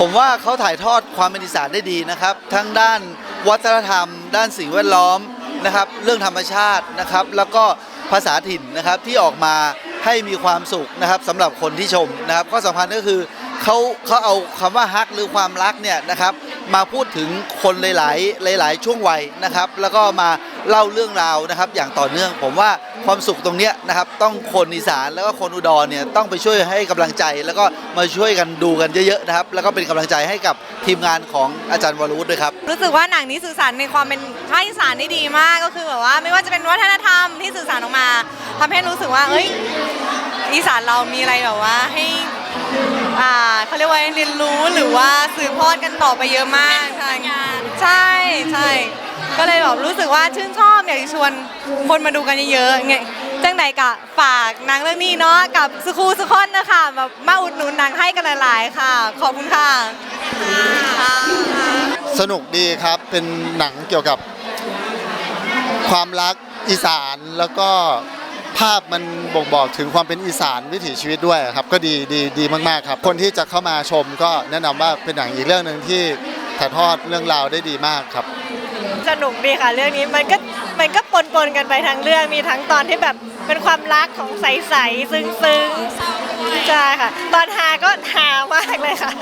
ผมว่าเขาถ่ายทอดความเป็นอีสานได้ดีนะครับ ทั้งด้านวัฒนธรรม ด้านสิ่งแวดล้อมนะครับ เรื่องธรรมชาตินะครับ แล้วก็ภาษาถิ่นนะครับที่ออกมาให้มีความสุขนะครับสำหรับคนที่ชมนะครับข้อสำคัญก็คือเขาเขาเอาคำว่าฮักหรือความรักเนี่ยนะครับ มาพูดถึงคนหลาย ๆ หลาย ๆ ช่วงวัยนะครับ แล้วก็มาเล่าเรื่องราวนะครับ อย่างต่อเนื่องผมว่า ความสุขตรงเนี้ยนะครับต้องคนอีสานแล้วก็คนอุดรเนี่ยต้องไปช่วยให้กำลังใจ แล้วก็มาช่วยกันดูกันเยอะๆนะครับแล้วก็เป็นกำลังใจให้กับทีมงานของอาจารย์วรวุฒิด้วยครับรู้สึกว่าหนังนี้สื่อสารในความเป็นภาคอีสานได้ดีมากก็คือแบบว่าไม่ว่าจะเป็นวัฒนธรรมที่สื่อสารออกมาทำให้รู้สึกว่าเอ้ยอีสานเรามีอะไรแบบว่าให้อ่าเขาเรียกว่าเรียนรู้หรือว่าสืบทอดกันต่อไปเยอะมากใช่ใช่ใช่ ก็เลยแบบรู้สึกว่าชื่นชอบอยากจะชวนคนมาดูกันเยอะๆไงจังไหนกะฝากหนังเรื่องนี้เนาะกับสคูสกคนนะคะแบบมาอุดหนุนหนังให้กันหลายๆค่ะ ขอบคุณค่ะสนุกดีครับเป็นหนังเกี่ยวกับ ความรักอีสานแล้วก็ภาพมันบ่งบอกถึงความเป็นอีสานวิถีชีวิตด้วยครับก็ดีดีดีมากๆครับ คนที่จะเข้ามาชมก็แนะนำว่าเป็นหนังอีกเรื่องหนึ่งที่ถ่ายทอดเรื่องราวได้ดีมากครับ สนุกดีค่ะ เรื่องนี้มันก็มันก็ปนปนๆกันไปทั้งเรื่องมีทั้งตอนที่แบบเป็นความรักของใสๆซึ้งๆใช่ค่ะ ตอนฮาก็ฮามากเลยค่ะ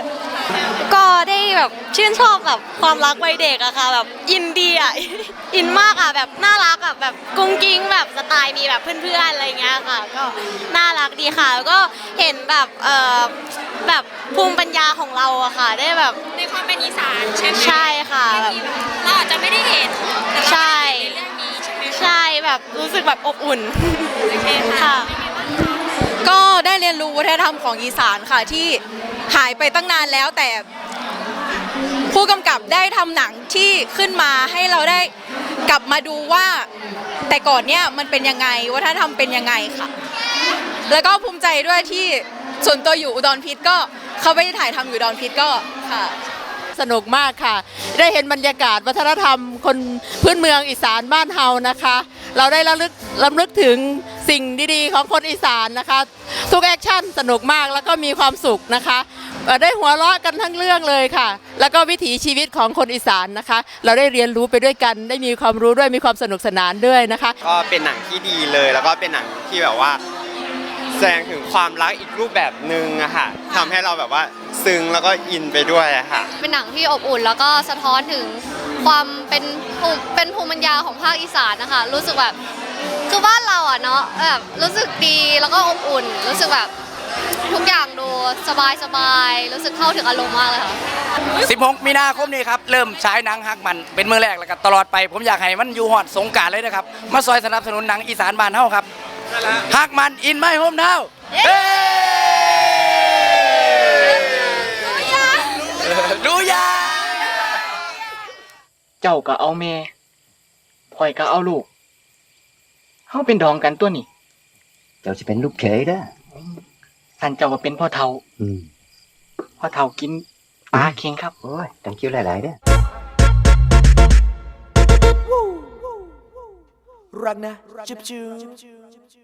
ก็ได้แบบชื่นชอบแบบความรักวัยเด็กอะค่ะแบบอินดีอะ อินมากอะแบบน่ารักอะแบบกุ้งกิ้งแบบสไตล์มีแบบเพื่อนๆอะไรเงี้ยค่ะ ก็น่ารักดีค่ะแล้วก็เห็นแบบเออแบบ ภูมิปัญญาของเราอะค่ะ ได้แบบ ในความเป็นอีสานใช่ไหมใช่ค่ะแบบ เราอาจจะไม่ได้เห็นแต่เราใช่ในเรื่องนี้ใช่ไหมคะใช่แบบรู้สึกแบบอบอุ่น โอเคค่ะ ค่ะ ก็ได้เรียนรู้วัฒนธรรมของอีสานค่ะที่หายไปตั้งนานแล้วแต่ผู้กำกับได้ทำหนังที่ขึ้นมาให้เราได้กลับมาดูว่า แต่ก่อนเนี่ยมันเป็นยังไงวัฒนธรรมเป็นยังไงค่ะ แล้วก็ภูมิใจด้วยที่ ส่วนตัวอยู่อุดรพิษก็เขาไปถ่ายทำอยู่อุดรพิษก็ค่ะ สนุกมากค่ะ ได้เห็นบรรยากาศวัฒนธรรม คนพื้นเมืองอีสานบ้านเฮานะคะ เราได้ระลึกลำลึกถึงสิ่งดีๆ ของคนอีสานนะคะ ทุกแอคชั่นสนุกมากแล้วก็มีความสุขนะคะเอ่อได้หัวเราะกันทั้งเรื่องเลยค่ะ แล้วก็วิถีชีวิตของคนอีสานนะคะ เราได้เรียนรู้ไปด้วยกัน ได้มีความรู้ด้วย มีความสนุกสนานด้วยนะคะ ก็เป็นหนังที่ดีเลย แล้วก็เป็นหนังที่แบบว่า แสดงถึงความรักอีกรูปแบบหนึ่งอะค่ะทำให้เราแบบว่าซึ้งแล้วก็อินไปด้วยอะค่ะ เป็นหนังที่อบอุ่นแล้วก็สะท้อนถึงความเป็นภูมิเป็นภูมิปัญญาของภาคอีสานนะคะ รู้สึกแบบคือบ้านเราอะเนาะแบบรู้สึกดีแล้วก็อบอุ่น รู้สึกแบบทุกอย่างดูสบายสบายๆรู้สึกเข้าถึงอารมณ์มากเลยค่ะ 16 มีนาคมนี้ครับ เริ่มฉายหนังฮักมันเป็นมือแรกแล้วก็ตลอดไป ผมอยากให้มันอยู่หอดสงกรารเลยนะครับ มาซอยสนับสนุนหนังอีสานบ้านเฮาครับ ฮักมันอินไม่โฮมเฮาเฮ้ดูยาเจ้าก็เอาแม่พ่อยก็เอาลูกเฮาเป็นดองกันตัวนี่ เจ้าจะเป็นลูกเขยเด้อสันเจ้าก็เป็นพ่อเฒ่าอืมพ่อเฒ่ากินปลาเค็งครับ โอ้ยตังคิวหลายๆเด้อรักนะจุ๊บจุ๊บ